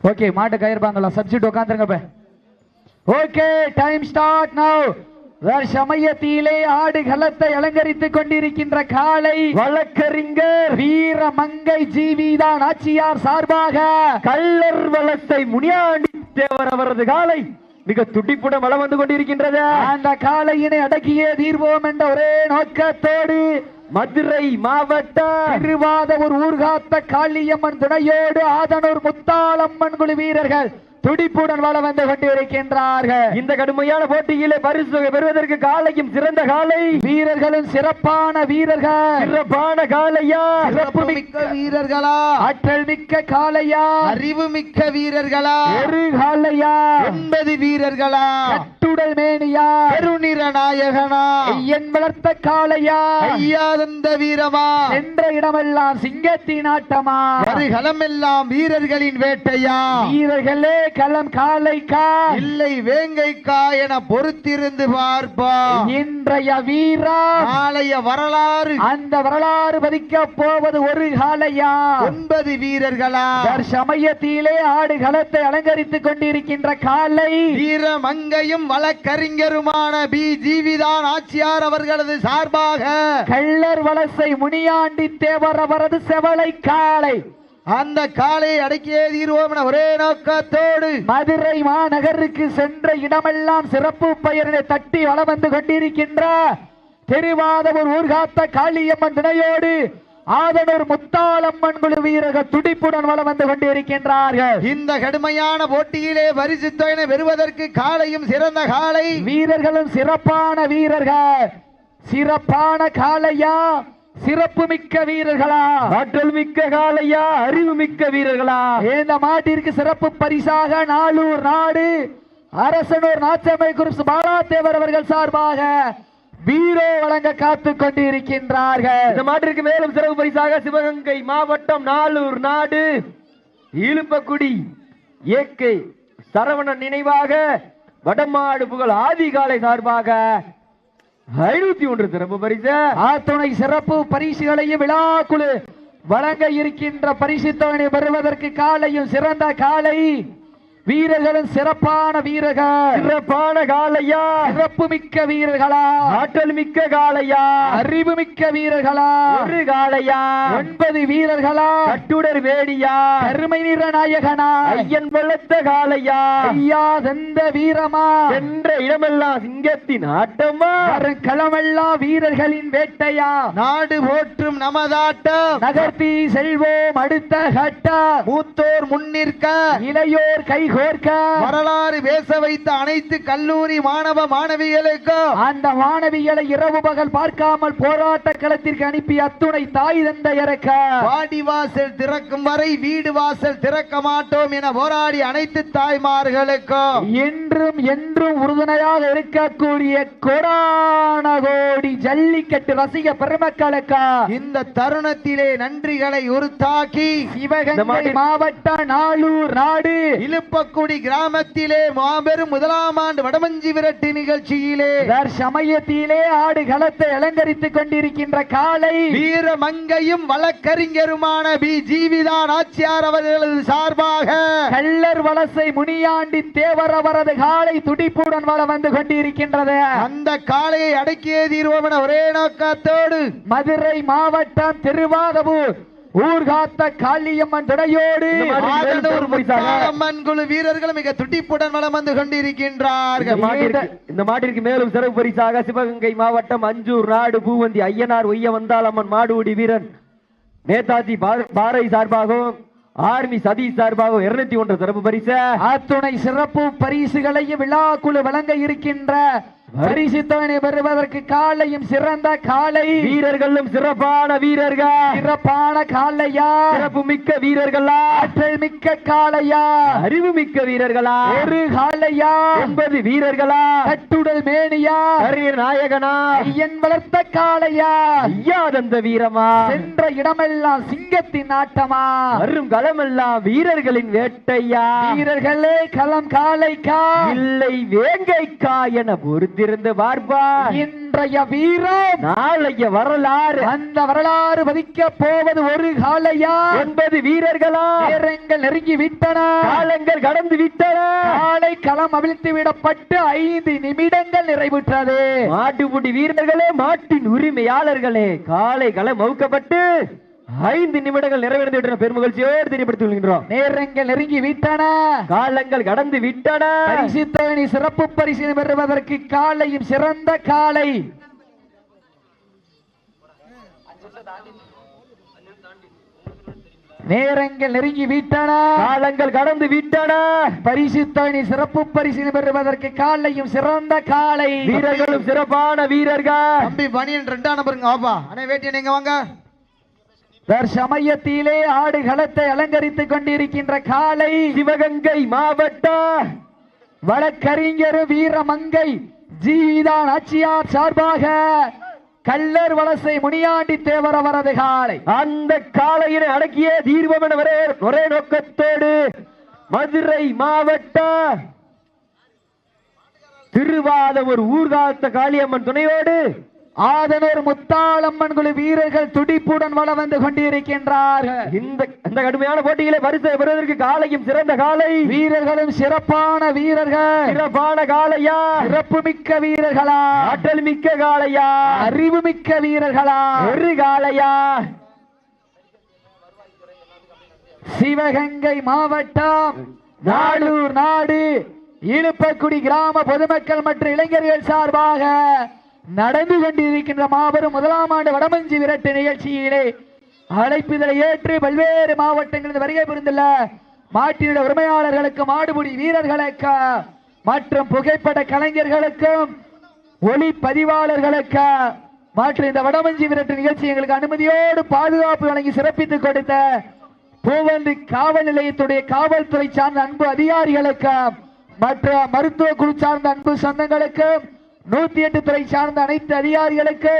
Okay மாட்டு கயிறுபாங்களா subject உட்காந்துருங்க ஓகே டைம் ஸ்டார்ட் நவ் சமயத்திலே ஆடு களத்தை அலங்கரித்துக் கொண்டிருக்கின்ற காலை வழக்கறிஞர் வீர மங்கை ஜீவிதான் ஆட்சியார் சார்பாக கள்ளர் வளத்தை முனியாண்டி தேவர் அவரது காலை மிக துடிப்புடன் வளம் வந்து கொண்டிருக்கின்றது. அந்த காளையினை அடக்கியே தீர்வோம் என்ற ஒரே நோக்கத்தோடு மதுரை மாவட்ட திருவாதூர் ஊர்காத்த காளியம்மன் துணையோடு ஆதனூர் முத்தாளம்மன் குழு வீரர்கள் துடிப்புடன் வள வந்து கொண்டிருக்கின்றார்கள். இந்த கடுமையான போட்டியிலே பரிசு பெறுவதற்கு காலையும் சிறந்த காலை. வீரர்களும் சிறப்பான வீரர்கள். சிறப்பான காலையா? சிறப்பு மிக்க வீரர்களா? ஆற்றல் மிக்க காளையா அறிவு மிக்க வீரர்களா? ஒரு காளையா ஒன்பது வீரர்களா? கட்டுடல் மேனியா? பெருநிற நாயகனா? ஐயன் வளர்த்த காளையா? ஐயாதந்த வீரமா? சென்ற இடமெல்லாம் சிங்கத்தின் ஆட்டமா? வருகளம் எல்லாம் வீரர்களின் வேட்டையா? வீரர்களே களம் காளைக்கா இல்லை வேங்கைக்கா என பொறுத்திருந்து பார்ப்பா இன்றைய வீரா. நாளைய வரலாறு. அந்த வரலாறு பதிக்க போவது ஒரு காளையா ஒன்பது வீரர்களா? சமயத்திலே ஆடு களத்தை அலங்கரித்துக் கொண்டிருக்கின்ற காலை. வீர மங்கையும் வழக்கறிஞருமான பி. ஜீவிதான் ஆட்சியார் அவர்களது சார்பாக. கள்ளர் வலசை முனியாண்டி தேவர் அவரது செவலை காளை அந்த காலை அடக்கியே தீர்வோம் என ஒரே நோக்கத்தோடு மதுரை மாநகருக்கு சென்ற இடமெல்லாம் சிறப்பு பெயரினை தட்டி வலம் வந்து கொண்டிருக்கின்ற திருவாதூர் ஊர்காத்த காளியம்மன் துணையோடு ஆதனூர் முத்தாளம்மன் குழு வீரர்கள் துடிப்புடன் வலம் வந்து கொண்டிருக்கின்றார்கள். இந்த கடுமையான போட்டியிலே பரிசு தொகையினை பெறுவதற்கு காலையும் சிறந்த காலை வீரர்களும் சிறப்பான வீரர்கள். சிறப்பான காளையா? சிறப்பு மிக்க வீரர்களா. ஆற்றல் மிக்க காலையா அறிவு மிக்க வீரர்களா. இந்த மாட்டிற்கு சிறப்பு பரிசாக நாளூர் நாடு அரசனூர் நாச்சமை குருப்ஸ் பாலாதேவர் அவர்கள் சார்பாக பீரோ வழங்க காத்துக் கொண்டிருக்கின்றார்கள். இந்த மாட்டிற்கு மேலும் சிறப்பு பரிசாக சிவகங்கை மாவட்டம் நாளூர் நாடு இழுப்பக்குடி ஏக்கை சரவணன் நினைவாக வடமாடு புகழ் ஆதிகாலை சார்பாக ஐநூத்தி ஒன்று சிறப்பு பரிசு. ஆத்துணை சிறப்பு பரிசுகளையும் விழாக்குழு வழங்க இருக்கின்ற பரிசு தொகையை பெறுவதற்கு காலையும் சிறந்த காலை. வீரர்களும் சிறப்பான வீரர்கள். சிறப்பான காலையா சிறப்பு மிக்க வீரர்களா. ஆற்றல் மிக்க காலையா அறிவு மிக்க வீரர்களா. ஒரு காலையா ஒன்பது வீரர்களா. கட்டுடர் வேடியா. கருமை நிற நாயகனா. ஐயன் வளர்த்த காலையா ஐயா தந்த வீரமா. சென்ற இடமெல்லாம் சிங்கத்தின் ஆட்டமா. களமெல்லாம் வீரர்களின் வேட்டையா. நாடு போற்றும் நமதாட்டம். நகர்த்தி செல்வோம் அடுத்த கட்ட மூத்தோர் முன்னிற்க. இளையோர் கைகோர்க்க வரலாறு பேச வைத்த அனைத்து கல்லூரி மாணவ மாணவிகளுக்கும் அந்த மாணவிகளை இரவு பகல் பார்க்காமல் போராட்ட களத்திற்கு அனுப்பி அத்துணை தாய் தந்த இறக்க. வாடி வாசல் திறக்கும் வரை வீடு வாசல் திறக்க மாட்டோம் என போராடி அனைத்து தாய்மார்களுக்கும் என்றும் என்றும் உறுதுணையாக இருக்கக்கூடிய கொடான கோடி ஜல்லிக்கட்டு ரசிக பெருமக்களுக்கு. இந்த தருணத்திலே நன்றிகளை உருத்தாக்கி சிவகங்கை மாவட்ட நாளூர் நாடு இலுப்பக்குடி கிராமத்திலே மாபெரும் முதலாம் ஆண்டு வடமஞ்சி விரட்டு நிகழ்ச்சியிலே சமயத்திலே ஆடு களத்தை அலங்கரித்துக் கொண்டிருக்கின்ற காலை வீர மங்கையும் வழக்கறிஞருமான பி. ஜீவிதான் ஆட்சியார் அவர்களது சார்பாக கள்ளர் வலசை முனியாண்டி தேவர் அவரது காலை துடிப்புடன் வள வந்து கொண்டிருக்கின்றது. அந்த காளையை அடக்கியே தீர்வோம் என ஒரே நோக்கத்தோடு மதுரை மாவட்டம் திருவாதவூர் ஊர்காத்த காளியம்மன் துணையோடு முத்தாரம்மன் குழு வீரர்கள் மிக துடிப்புடன் வலம் வந்து கொண்டிருக்கின்றார்கள். இந்த மாட்டிற்கு மேலும் சிறப்பு பரிசாக சிவகங்கை மாவட்டம் அஞ்சூர் நாடு பூவந்தி ஐயனார் ஒய்ய வந்தாளம்மன் மாடுபிடி வீரன் நேதாஜி பாறை சார்பாகவும் ஆர்மி சதீஷ் சார்பாகவும் இருநூத்தி ஒன்று சிறப்பு பரிசு. அத்துணை சிறப்பு பரிசுகளையும் விழாக்குழு வழங்க இருக்கின்ற தொகை பெறுவதற்கு காலையும் சிறந்த காலை. வீரர்களும் சிறப்பான வீரர்கள். சிறப்பான காலையா? சிறப்பு மிக்க வீரர்களா? ஆற்றல் மிக்க காளையா அறிவு மிக்க வீரர்களா? ஒரு காளையா ஒன்பது வீரர்களா? கட்டுடல் மேனியா? கரியர் நாயகனா? ஐயன் வளர்த்த காளையா ஐயாதந்த வீரமா? சென்ற இடமெல்லாம் சிங்கத்தின் ஆட்டமா? வரும் களமெல்லாம் வீரர்களின் வேட்டையா? வீரர்களே களம் காளைக்கா? இல்லை வேங்கைக்கா என பொறுத்து பொறுத்திருந்து பார்ப்பா இன்றைய வீரம் நாளைய வரலாறு. அந்த வரலாறு பதிக்க போவது ஒரு காலையா? ஒன்பது வீரர்களா? நேரங்கள் நெருங்கி விட்டன. காலங்கள் கடந்து விட்டன. காலை களம் அவிழ்த்து விடப்பட்டு ஐந்து நிமிடங்கள் நிறைவுற்றது. மாட்டுப்புடி வீரர்களே மாட்டின் உரிமையாளர்களே காலை களம் அவுக்கப்பட்டு ஐந்து நிமிடங்கள் நிறைவடைந்து விட்டன பெருமகிழ்ச்சியோடு தெரியப்படுத்திக் கொள்கின்றோம் நேரங்கள் நெருங்கி விட்டன. காலங்கள் கடந்து விட்டன. சிறப்பு பரிசு பெறுவதற்கு காலையும் சிறந்த காலை. நேரங்கள் நெருங்கி விட்டன. காலங்கள் கடந்து விட்டன. பரிசு தோணி சிறப்பு பரிசு பெறுவதற்கு காலையும் சிறந்த காலை. வீரர்களும் சிறப்பான வீரர்கள். தம்பி பனியன் ரெண்டாம் நம்பருங்க வாப்பா. அண்ணே வேட்டி நீங்க வாங்க. தற்சமயத்திலே ஆடு களத்தை அலங்கரித்துக் கொண்டிருக்கின்ற காலை சிவகங்கை மாவட்ட வழக்கறிஞர் வீரமங்கை ஜீவிதான் ஆட்சியார் சார்பாக கல்லர் வலசை முனியாண்டி தேவர் அவரது காலை. அந்த காளையினை அடக்கிய தீர்வம் என ஒரே ஒரே நோக்கத்தோடு மதுரை மாவட்ட திருவாதவூர் ஊர்காத்த காளியம்மன் துணையோடு ஆதனூர் முத்தாளம்மன் குழு வீரர்கள் துடிப்புடன் வள வந்து கொண்டிருக்கின்றார்கள். இந்த இந்த கடுமையான போட்டியிலே பரிசை பெறுவதற்கு காளையும் சிறந்த காளை வீரர்களும் சிறப்பான வீரர்கள். சிறப்பான காளையா சிறப்பு மிக்க வீரர்களா? ஆற்றல் மிக்க காளையா அறிவு மிக்க வீரர்களா? ஒரு காளையா சிவகங்கை மாவட்டம் நாளூர் நாடு இழுப்பக்குடி கிராம பொதுமக்கள் மற்றும் இளைஞர்கள் சார்பாக நடந்து கொண்டிருக்கின்ற மாபெரும் முதலாம் ஆண்டு வடமஞ்சி விரட்டு நிகழ்ச்சியிலே அழைப்புதலை ஏற்று பல்வேறு மாவட்டங்களில் வருகை புரிந்துள்ள மாட்டினுடைய உரிமையாளர்களுக்கு மாடுபிடி வீரர்களுக்கு மற்றும் புகைப்பட கலைஞர்களுக்கும் ஒளிப்பதிவாளர்களுக்கு மற்றும் இந்த வடமஞ்சி விரட்டு நிகழ்ச்சி எங்களுக்கு அனுமதியோடு பாதுகாப்பு வழங்கி சிறப்பித்துக் கொடுத்த பூவந்தி காவல் நிலையத்துடைய காவல்துறை சார்ந்த அன்பு அதிகாரிகளுக்கு மற்ற மருத்துவ குழு சார்ந்த அன்பு சொந்தங்களுக்கும் நூத்தி எட்டு துறை சார்ந்த அனைத்து அதிகாரிகளுக்கு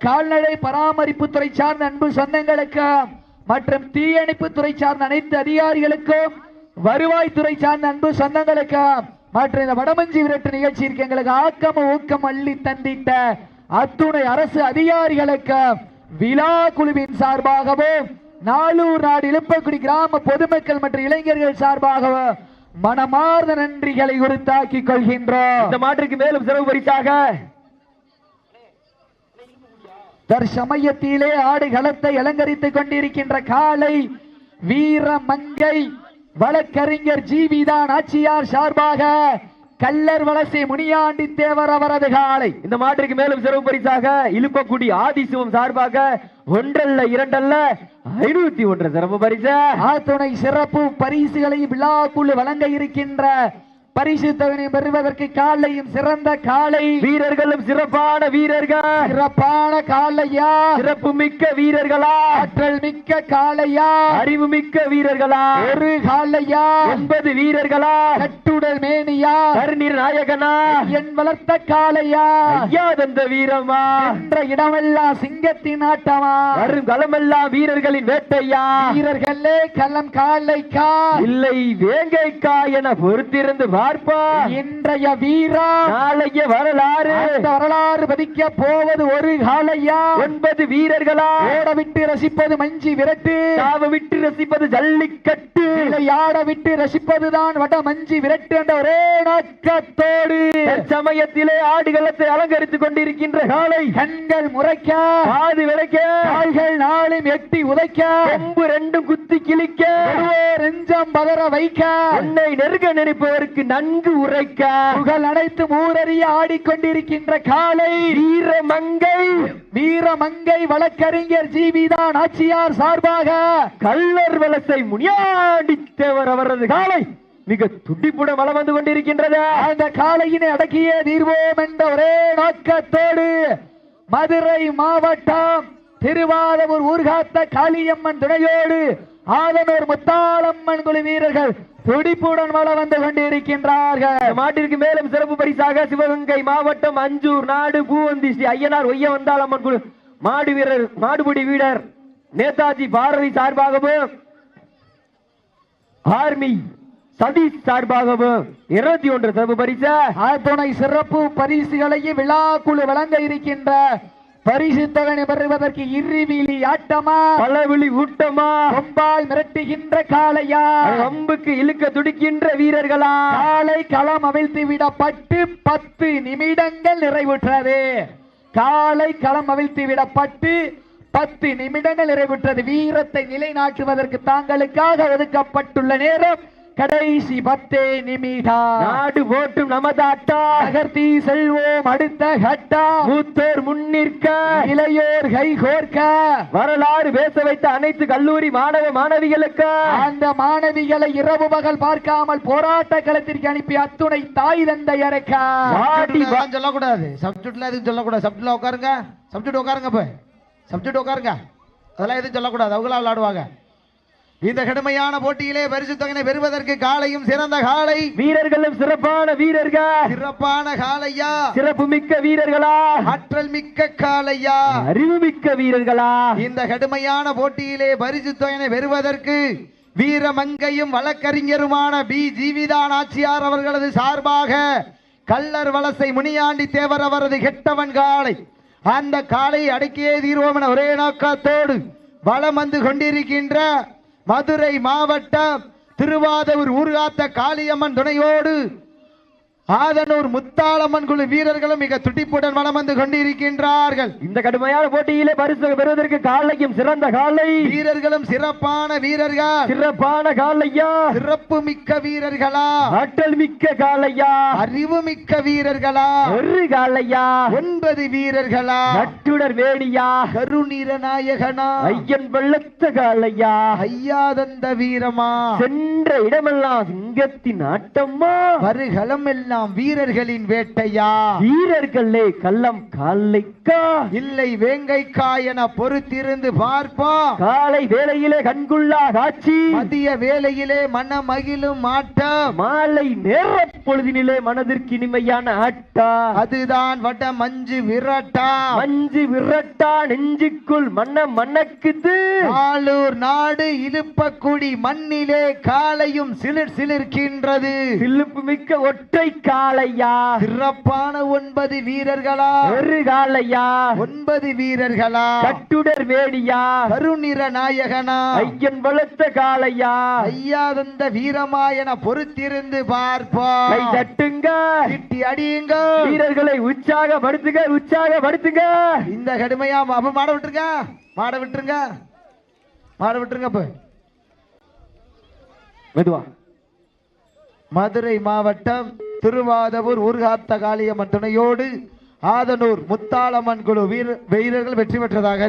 கால்நடை பராமரிப்பு துறை சார்ந்த அன்பு சொந்தங்களுக்கு மற்றும் தீயணைப்பு துறை சார்ந்த அனைத்து அதிகாரிகளுக்கும் வருவாய்த்துறை சார்ந்த அன்பு சொந்தங்களுக்கு மற்றும் இந்த வடமஞ்சி விரட்டு நிகழ்ச்சிக்கு எங்களுக்கு ஆக்கம் ஊக்கம் அள்ளி தந்திட்ட அத்துணை அரசு அதிகாரிகளுக்கு விழா குழுவின் சார்பாகவும் நாளூர் நாடு இழுப்பக்குடி கிராம பொதுமக்கள் மற்றும் இளைஞர்கள் சார்பாகவும் மனமார்ந்த நன்றிகளை உரித்தாக்கிக் கொள்கின்றோம். இந்த மாட்டிற்கு மேலும் சிறப்பு பரிசாக. தற்சமயத்திலே ஆடு களத்தை அலங்கரித்துக் கொண்டிருக்கின்ற காலை வீரமங்கை வழக்கறிஞர் ஜீவிதான் ஆட்சியார் சார்பாக கல்லர் வலசை முனியாண்டி தேவர் அவரது காலை. இந்த மாட்டிற்கு மேலும் சிறப்பு பரிசாக இழுப்பக்குடி ஆதிசிவம் சார்பாக ஒன்றல்ல இரண்டல்ல ஐநூத்தி ஒன்று சிறப்பு பரிசு. ஆத்துணை சிறப்பு பரிசுகளை விழாக்குழு வழங்க இருக்கின்ற பரிசு தொகையை பெறுவதற்கு காலையும் சிறந்த காலை. வீரர்களும் சிறப்பான வீரர்கள். சிறப்பான காலையா? சிறப்பு மிக்க வீரர்களா? ஆற்றல் மிக்க காலையா? அறிவு மிக்க வீரர்களா? ஒரு காலையா? ஒன்பது வீரர்களா? கட்டுடல் மேனியா? கருநீர் நாயகனா? என் வளர்த்த காலையா? ஐயா தந்த வீரமா என்ற இடமெல்லாம் சிங்கத்தின் ஆட்டமா? வரும் களமெல்லாம் வீரர்களின் வேட்டையா? வீரர்களே களம் காலைக்கா? இல்லை வேங்கைக்கா என பொறுத்திருந்து பார்ப்பா. இன்றைய வீரா. நாளைய வரலாறு. வரலாறு பதிக்க போவது ஒரு காலையா ஒன்பது வீரர்களா. ஓட விட்டு ரசிப்பது மஞ்சி விரட்டு. தாவ விட்டு ரசிப்பது ஜல்லிக்கட்டு. ஆட விட்டு ரசிப்பதுதான் வட மஞ்சி விரட்டு என்ற ஒரே நோக்கத்தோடு சமயத்திலே ஆடுகளத்தை அலங்கரித்துக் கொண்டிருக்கின்ற காலை கண்கள் முறைக்க. காது விளைக்க கால்கள் நாளும் எட்டி உதைக்க. கொம்பு ரெண்டும் குத்தி கிழிக்க. நெஞ்சம் பதற வைக்க. உன்னை நெருங்க நினைப்பவருக்கு நன்கு உரைக்க. புகழ் அனைத்து ஊரறிய ஆடிக்கொண்டிருக்கின்ற காலை. வீரமங்கை. வீரமங்கை வழக்கறிஞர் ஜீவிதான் ஆட்சியார் சார்பாக கல்லர் வலசை முனியாண்டி தேவர் அவரது காலை மிக துடிப்புடன் வலம் வந்து கொண்டிருக்கின்றது. அந்த காளையினை அடக்கிய தீர்வோம் என்ற ஒரே நோக்கத்தோடு மதுரை மாவட்டம் திருவாரூர் ஊர்காத்த காளியம்மன் துணையோடு ஆதனூர் முத்தாளம்மன் குழு வீரர்கள் துடிப்புடன் வள வந்து கொண்டிருக்கின்றார்கள். மாட்டிற்கு மேலும் சிறப்பு பரிசாக சிவகங்கை மாவட்டம் அஞ்சூர் நாடு பூவந்தி ஸ்ரீ ஐயனார் ஒய்ய வந்தாளம்மன் குழு மாடு வீரர் மாடுபிடி வீரர் நேதாஜி பாரதி சார்பாகவும் ஆர்மி சதீஷ் சார்பாகவும் இருபத்தி ஒன்று சிறப்பு பரிசு. அத்துணை சிறப்பு பரிசுகளையும் விழா குழு வழங்க இருக்கின்ற பரிசு பெறுவதற்கு இருவிழி ஆட்டமா? பலவிழி ஊட்டமா? கொம்பால் மிரட்டுகின்ற காளையா? அம்புக்கு இழுக்க துடிக்கின்ற வீரர்களா? காலை களம் அவிழ்த்து விடப்பட்டு பத்து நிமிடங்கள் நிறைவுற்றது. காலை களம் அவிழ்த்து விடப்பட்டு பத்து நிமிடங்கள் நிறைவுற்றது. வீரத்தை நிலைநாட்டுவதற்கு தாங்களுக்காக ஒதுக்கப்பட்டுள்ள நேரம் கடைசி பத்தே நிமிடம் நாடு போட்டும் நமதாட்டா. நகர்த்தி செல்வோம் அடுத்த கட்டா. மூத்தோர் முன்னிற்க இளையோர் கை கோர்க்க. வரலாறு பேச வைத்த அனைத்து கல்லூரி மாணவ மாணவிகளுக்கு. அந்த மாணவிகளை இரவு பகல் பார்க்காமல் போராட்ட களத்திற்கு அனுப்பி அத்துணை தாய் தந்தை அதெல்லாம் சொல்லக்கூடாது. சப்ஜெக்ட்ல எதுவும் சொல்லக்கூடாது. சப்ஜெக்ட்ல உட்காருங்க. சப்ஜெக்ட் உட்காருங்க இப்ப சப்ஜெக்ட் உட்காருங்க. அதெல்லாம் எதுவும் சொல்லக்கூடாது. அவங்களா விளையாடுவாங்க. இந்த கடுமையான போட்டியிலே பரிசு தொகையினை பெறுவதற்கு காலையும் சிறந்த காலை. வீரர்களும் சிறப்பான வீரர்கள். சிறப்பான காலையா? சிறப்பு மிக்க வீரர்களா? ஆற்றல் மிக்க காலையா? அறிவு மிக்க வீரர்களா? இந்த கடுமையான போட்டியிலே பரிசு தொகையினை பெறுவதற்கு வீரமங்கையும் வழக்கறிஞருமான பி. ஜீவிதான் ஆட்சியார் அவர்களது சார்பாக கள்ளர் வலசை முனியாண்டி தேவர் அவரது கெட்டவன் காளை அந்த காலை அடக்கியே தீர்வோம் என ஒரே நோக்கத்தோடு வலம் வந்து கொண்டிருக்கின்ற மதுரை மாவட்டம் திருவாதூர் ஊர்காத்த காளியம்மன் துணையோடு ஆதனூர் முத்தாளம்மன் குழு வீரர்களும் மிக துடிப்புடன் வலம் வந்து கொண்டிருக்கின்றார்கள். இந்த கடுமையான போட்டியிலே பரிசு பெறுவதற்கு காலையும் சிறந்த காலை. வீரர்களும் சிறப்பான வீரர்கள். சிறப்பான காலையா? சிறப்பு மிக்க வீரர்களா? ஆற்றல் மிக்க காலையா? அறிவு மிக்க வீரர்களா? ஒரு காலையா? ஒன்பது வீரர்களா? நட்டுடர் வேணியா? கருநீர நாயகனா ஐயன் வெள்ளத்த காலையா? ஐயாதந்த வீரமா? சென்ற இடமெல்லாம் சிங்கத்தின் ஆட்டம்மா? வருகளம் எல்லாம் வீரர்களின் வேட்டையா? வீரர்களே கள்ளம் காலைக்கா? இல்லை வேங்கைக்கா என பொறுத்திருந்து பார்ப்போம். காலை வேளையிலே கண்குள்ளா காட்சி. மதிய வேளையிலே மன மகிழும் ஆட்டம். மாலை நேர பொழுதினிலே மனதிற்கு இனிமையான ஆட்டா அதுதான் வட மஞ்சு விரட்டா. மஞ்சு விரட்டா நெஞ்சுக்குள் மன்ன மணக்குது. ஆளூர் நாடு இழுப்பக்குடி மண்ணிலே காலையும் சிலிர் சிலிர்க்கின்றது. சிலுப்பு மிக்க ஒற்றை காளையா? சிறப்பான ஒன்பது வீரர்களா? ஒரு காளையா? ஒன்பது வீரர்களா? கட்டுடர் வேணியா கருநிற நாயகனா? ஐயன் வளர்த்த காளையா? ஐயாதந்த வீரமா என பொறுத்திருந்து பார்ப்போம் கை தட்டுங்க. திட்டி அடியுங்க. வீரர்களை உற்சாகப்படுத்துங்க உற்சாகப்படுத்துங்க. இந்த கடுமையா அப்ப மாட விட்டுருங்க. மாட விட்டுருங்க. மாட விட்டுருங்க அப்ப. மெதுவா. மதுரை மாவட்டம் திருவாதவூர் ஊர்காத்த காளியம்மன் துணையோடு ஆதனூர் முத்தாளம்மன் குழு வீர வீரர்கள் வெற்றி பெற்றதாக